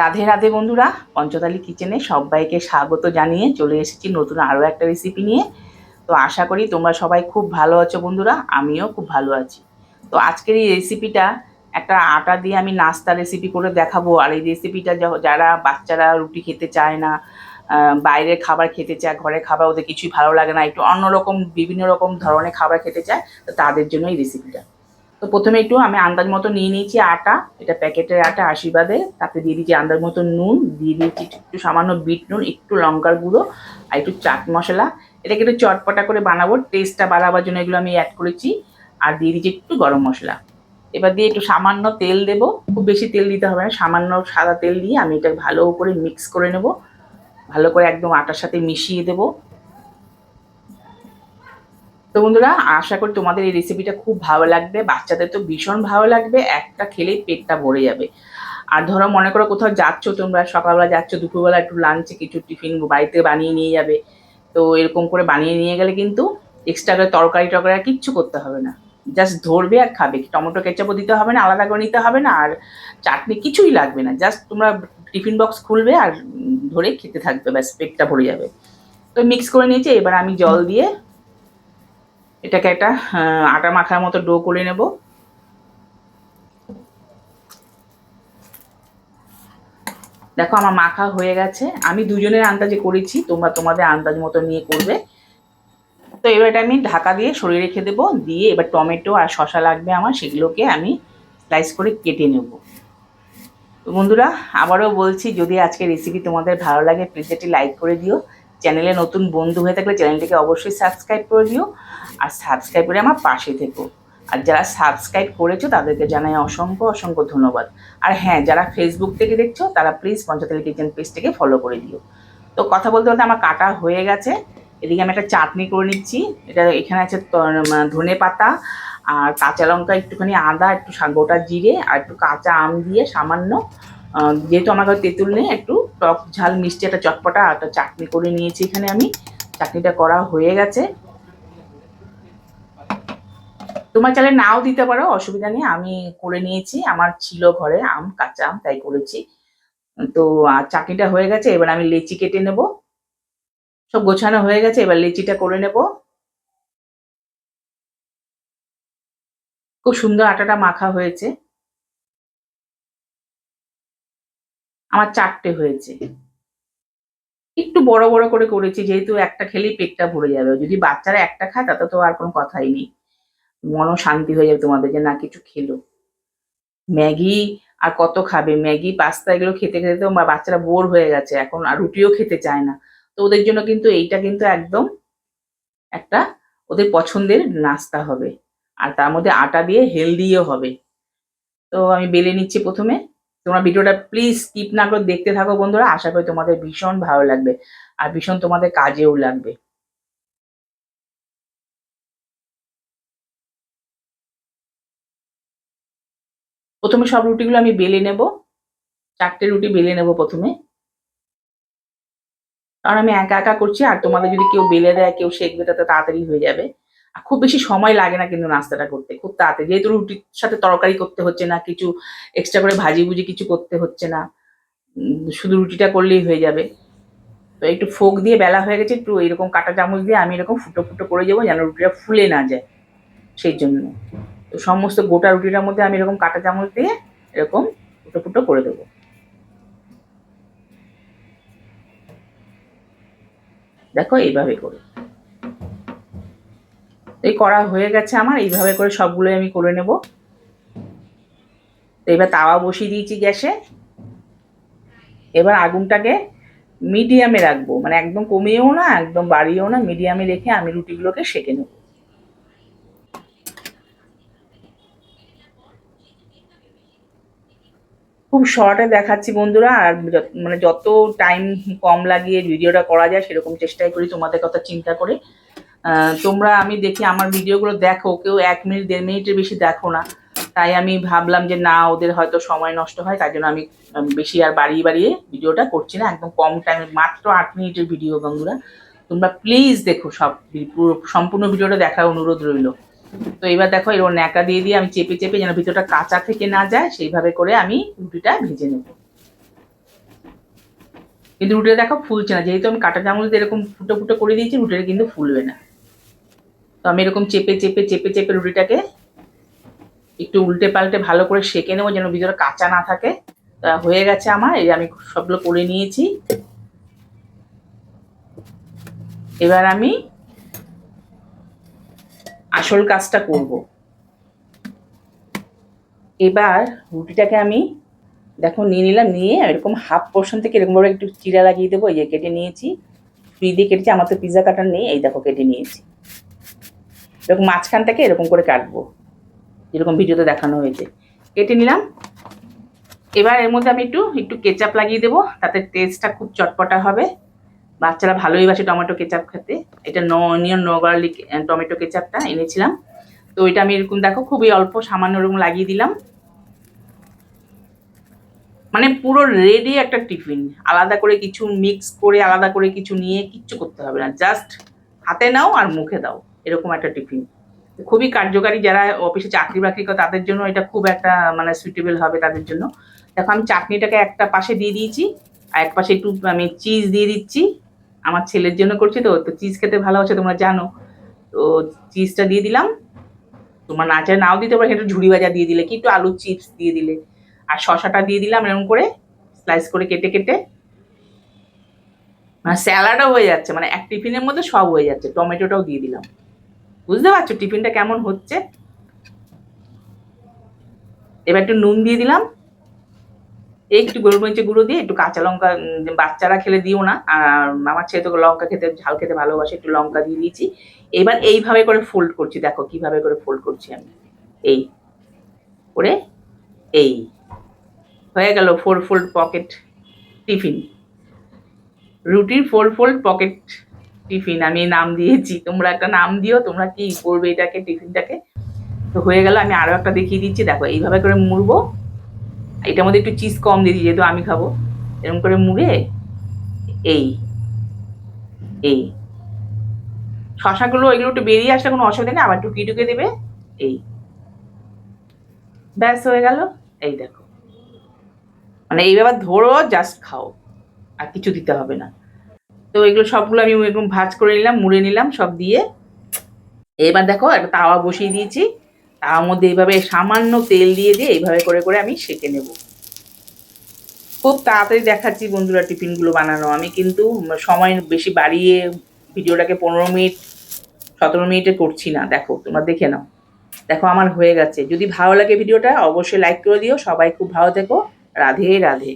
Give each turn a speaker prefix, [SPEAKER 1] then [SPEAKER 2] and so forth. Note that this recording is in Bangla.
[SPEAKER 1] রাধে রাধে বন্ধুরা, পঞ্চতালি কিচেনে সবাইকে স্বাগত জানিয়ে চলে এসেছি নতুন আরও একটা রেসিপি নিয়ে। তো আশা করি তোমরা সবাই খুব ভালো আছো বন্ধুরা, আমিও খুব ভালো আছি। তো আজকের এই রেসিপিটা একটা আটা দিয়ে আমি নাস্তা রেসিপি করে দেখাবো। আর এই রেসিপিটা যারা বাচ্চারা রুটি খেতে চায় না বাইরের খাবার খেতে চায় ঘরের খাবার ওদের কিছুই ভালো লাগে না, একটু অন্যরকম, বিভিন্ন রকম ধরনের খাবার খেতে চায়, তো তাদের জন্য এই রেসিপিটা তো প্রথমে একটু আমি আন্দাজ মতো নিয়ে নিয়েছি আটা, এটা প্যাকেটের আটা আশীর্বাদে। তাতে দিয়ে দিয়েছি আন্দাজ মতো নুন, দিয়ে দিয়েছি একটু সামান্য বিট নুন, একটু লঙ্কার গুঁড়ো আর একটু চাট মশলা। এটাকে একটু চটপটা করে বানাবো টেস্টটা বাড়াবার জন্য এগুলো আমি অ্যাড করেছি। আর দিয়ে দিয়েছি একটু গরম মশলা। এবার দিয়ে একটু সামান্য তেল দেব। খুব বেশি তেল দিতে হবে না, সামান্য সাদা তেল দিয়ে আমি এটা ভালো করে মিক্স করে নেব। ভালো করে একদম আটার সাথে মিশিয়ে দেবো। তো বন্ধুরা, আশা করি তোমাদের এই রেসিপিটা খুব ভালো লাগবে। বাচ্চাদের তো ভীষণ ভালো লাগবে, একটা খেলেই পেটটা ভরে যাবে। আর ধরো, মনে করো কোথাও যাচ্ছ তোমরা, সকালবেলা যাচ্ছ, দুপুরবেলা একটু লাঞ্চে কিছু টিফিন বাড়িতে বানিয়ে নিয়ে যাবে। তো এরকম করে বানিয়ে নিয়ে গেলে কিন্তু এক্সট্রা করে তরকারি টরকারি কিচ্ছু করতে হবে না। জাস্ট ধরবে আর খাবে। টমেটো কেচাপও দিতে হবে না, আলাদা করে নিতে হবে না, আর চাটনি কিছুই লাগবে না। জাস্ট তোমরা টিফিন বক্স খুলবে আর ধরে খেতে থাকবে, ব্যাস, পেটটা ভরে যাবে। তো মিক্স করে নিয়েছি, এবার আমি জল দিয়ে এটাকে একটা আটা মাখার মতো ডো করে নেব। দেখো আমার মাখা হয়ে গেছে। আমি দুজনের আন্দাজে করেছি, তোমরা তোমাদের আন্দাজ মতো নিয়ে করবে। তো এবার এটা আমি ঢাকা দিয়ে সরিয়ে রেখে দেবো, দিয়ে এবার টমেটো আর শশা লাগবে আমার, সেগুলোকে আমি স্লাইস করে কেটে নেব। তো বন্ধুরা, আবারও বলছি, যদি আজকে রেসিপি তোমাদের ভালো লাগে প্লিজ একটি লাইক করে দিও। চ্যানেলে নতুন বন্ধু হয়ে থাকলে চ্যানেলটিকে অবশ্যই সাবস্ক্রাইব করে দিও আর সাবস্ক্রাইব করে আমার পাশে থেকো। আর যারা সাবস্ক্রাইব করেছ তাদেরকে জানাই অসংখ্য অসংখ্য ধন্যবাদ। আর হ্যাঁ যারা ফেসবুক থেকে দেখছ, তারা প্লিজ পঞ্চতলী কিচেন পেজটিকে ফলো করে দিও। তো কথা বলতে বলতে আমার কাটা হয়ে গেছে। এদিকে আমি একটা চাটনি করে নিচ্ছি। এটা এখানে আছে ধনে পাতা আর কাঁচা লঙ্কা, একটুখানি আদা, একটু গোটা জিরে আর একটু কাঁচা আম দিয়ে সামান্য যেহেতু আমার কাছে তেঁতুল নেই, একটু টক ঝাল, মিষ্টি একটা চটপটা একটা চাটনি করে নিয়েছি এখানে আমি। চাটনিটা করা হয়ে গেছে। তোমার চালে নাও দিতে পারো, অসুবিধা নেই। আমি করে নিয়েছি, আমার ছিল ঘরে আম, কাঁচা আম, তাই করেছি। তো চাটনিটা হয়ে গেছে, এবার আমি লেচি কেটে নেব। সব গোছানো হয়ে গেছে, এবার লেচিটা করে নেব। খুব সুন্দর আটাটা মাখা হয়েছে। আমার চারটে হয়েছে। একটু বড় বড় করে করেছি, যেহেতু একটা খেলেই পেটটা ভরে যাবে। যদি বাচ্চারা একটা খায়, তাতে তো আর কোনো কথাই নেই। মনও শান্তি হয়ে যাবে তোমাদের যে, না, কিছু খেলো। ম্যাগি আর কত খাবে? ম্যাগি, পাস্তা এগুলো খেতে খেতে তো বাচ্চারা বোর হয়ে গেছে। এখন আর রুটিও খেতে চায় না। তো ওদের জন্য কিন্তু এইটা কিন্তু একদম একটা ওদের পছন্দের নাস্তা হবে। আর তার মধ্যে আটা দিয়ে হেলদিও হবে। তো আমি বেলে নিচ্ছি প্রথমে। তোমরা ভিডিওটা প্লিজ স্কিপ না করে দেখতে থাকো বন্ধুরা। আশা করি তোমাদের ভীষণ ভালো লাগবে আর ভীষণ তোমাদের কাজেও লাগবে। প্রথমে সব রুটিগুলো আমি বেলে নেব। চারটে রুটি বেলে নেব প্রথমে। কারণ আমি একা একা করছি আর তোমাদের যদি কেউ বেলে দেয়, কেউ শেখবে তাতে তাড়াতাড়ি হয়ে যাবে। খুব বেশি সময় লাগে না কিন্তু নাস্তাটা করতে, খুব তাড়াতাড়ি। যেহেতু রুটির সাথে তরকারি করতে হচ্ছে না, কিছু এক্সট্রা করে ভাজি ভুজি কিছু করতে হচ্ছে না শুধু রুটিটা করলেই হয়ে যাবে। তো একটু ফোক দিয়ে বেলা হয়ে গেছে, একটু এরকম কাঁটা চামচ দিয়ে আমি এরকম ফুটো ফুটো করে যাব যেন রুটিটা ফুলে না যায়, সেই জন্য। তো সমস্ত গোটা রুটিটার মধ্যে আমি এরকম কাঁটা চামচ দিয়ে এরকম ফুটো ফুটো করে দেবো। দেখো এইভাবে করে। এই করা হয়ে গেছে আমার, এইভাবে করে সবগুলোই আমি করে নেব। এবার তাওয়া বসিয়ে দিয়েছি গ্যাসে। এবার আগুনটাকে মিডিয়ামে রাখব মানে একদম কমিয়েও না, একদম বাড়িয়েও না, মিডিয়ামে রেখে আমি রুটিগুলোকে সেঁকে নেব। খুব শর্টে দেখাচ্ছি বন্ধুরা, আর মানে যত টাইম কম লাগিয়ে ভিডিওটা করা যায়, সেরকম চেষ্টাই করি তোমাদের কথা চিন্তা করে। তোমরা আমি দেখি আমার ভিডিওগুলো দেখো, কেউ এক মিনিট, দেড় মিনিটের বেশি দেখো না। তাই আমি ভাবলাম যে না, ওদের হয়তো সময় নষ্ট হয়, তাই জন্য আমি বেশি আর বাড়িয়ে বাড়িয়ে ভিডিওটা করছি না, একদম কম টাইমে মাত্র আট মিনিটের ভিডিও বন্ধুরা। তোমরা প্লিজ দেখো সব, পুরো, সম্পূর্ণ ভিডিওটা দেখার অনুরোধ রইল। তো এবার দেখো এরকম ন্যাকা দিয়ে দিয়ে আমি চেপে চেপে যেন ভিতরটা কাঁচা থেকে না যায়, সেইভাবে করে আমি রুটিটা ভেজে নেব। কিন্তু রুটিটা দেখো ফুলছে না, যেহেতু আমি কাঁটা চামচ এরকম ফুটো ফুটো করে দিয়েছি, রুটিটা কিন্তু ফুলবে না। তো আমি এরকম চেপে চেপে চেপে চেপে রুটিটাকে একটু উল্টে পাল্টে ভালো করে সেঁকে নেব যেন ভিতরে কাঁচা না থাকে। তা হয়ে গেছে আমার, এই আমি সবগুলো করে নিয়েছি। এবার আমি আসল কাজটা করব। এবার রুটিটাকে আমি দেখো নিয়ে নিলাম, নিয়ে এরকম হাফ পোর্শন থেকে এরকম ভাবে একটু চিরা লাগিয়ে দেবো। এই কেটে নিয়েছি, ফ্রি দিয়ে কেটেছি, আমার তো পিৎজা কাটার নেই, এই দেখো কেটে নিয়েছি। এরকম মাঝখান থেকে এরকম করে কাটবো। যেরকম ভিডিওতে দেখানো হয়েছে। কেটে নিলাম। এবার এর মধ্যে আমি একটু একটু কেচাপ লাগিয়ে দেবো। তাতে টেস্টটা খুব চটপটা হবে। বাচ্চারা ভালোই বাসে টমেটো কেচাপ খেতে। এটা no onion no garlic tomato কেচাপটা এনেছিলাম। তো এটা আমি এরকম, দেখো, খুবই অল্প সামান্য এরকম লাগিয়ে দিলাম। মানে পুরো রেডি একটা টিফিন আলাদা করে কিছু মিক্স করে, আলাদা করে কিছু নিয়ে কিচ্ছু করতে হবে না। জাস্ট হাতে নাও আর মুখে দাও। এরকম একটা টিফিন। খুবই কার্যকারী যারা অফিসে চাকরি বাকরি করে, তাদের জন্য এটা খুব একটা মানে সুইটেবল হবে তাদের জন্য। দেখো, আমি চাটনিটাকে একটা পাশে দিয়ে দিয়েছি, আর এক পাশে একটু, আমি চিজ দিয়ে দিচ্ছি। আমার ছেলের জন্য করছি তো তো চিজ খেতে ভালো ভালোবাসে তোমরা জানো। তো চিজটা দিয়ে দিলাম। তোমার না চায় নাও দিতে পারে একটু ঝুড়ি ভাজা দিয়ে দিলে, কি একটু আলুর চিপস দিয়ে দিলে। আর শশাটা দিয়ে দিলাম এরকম করে স্লাইস করে কেটে কেটে। মানে স্যালাডও হয়ে যাচ্ছে মানে এক টিফিনের মধ্যে সব হয়ে যাচ্ছে। টমেটোটাও দিয়ে দিলাম। বুঝতে পারছ টিফিনটা কেমন হচ্ছে? এবার একটু নুন দিয়ে দিলাম। একটু গোলমরিচের গুঁড়ো দিয়ে, একটু কাঁচা লঙ্কা বাচ্চারা খেলে দিও না, আর আমার ছেলে তো লঙ্কা খেতে, ঝাল খেতে ভালোবাসে, একটু লঙ্কা দিয়ে দিয়েছি। এবার এইভাবে করে ফোল্ড করছি, দেখো কীভাবে করে ফোল্ড করছি আমি। এই, করে এই, হয়ে গেল ফোর ফোল্ড পকেট টিফিন। রুটির ফোর ফোল্ড পকেট টিফিন, আমি নাম দিয়েছি, তোমরা একটা নাম দিও, তোমরা কি করবে এটাকে, টিফিনটাকে? তো হয়ে গেল, আমি আরও একটা দেখিয়ে দিচ্ছি, দেখো, এইভাবে করে মুড়বো। এটার মধ্যে একটু চিজ কম দিয়ে দিই, যেহেতু আমি খাব। এরকম করে মুড়ে, এই এই। শশাগুলো, এগুলো একটু বেরিয়ে আসলে কোনো অসুবিধা নেই, আবার টুকিয়ে টুকে দেবে, এই। ব্যাস, হয়ে গেল, এই দেখো। মানে এইভাবে ধরো জাস্ট খাও, আর কিছু দিতে হবে না। তো এগুলো সবগুলো আমি এরকম ভাজ করে নিলাম, মুড়ে নিলাম, সব দিয়ে। এবার দেখো, একটা তাওয়া বসিয়ে দিয়েছি। তাওয়ার মধ্যে এইভাবে সামান্য তেল দিয়ে দিয়ে এইভাবে করে করে আমি সেঁকে নেব। খুব তাড়াতাড়ি দেখাচ্ছি বন্ধুরা টিফিনগুলো বানানো। আমি কিন্তু সময় বেশি বাড়িয়ে ভিডিওটাকে পনেরো মিনিট, সতেরো মিনিটে করছি না। দেখো, তোমরা দেখে নাও। দেখো, আমার হয়ে গেছে। যদি ভালো লাগে ভিডিওটা, অবশ্যই লাইক করে দিও। সবাই খুব ভালো থেকো। রাধে রাধে।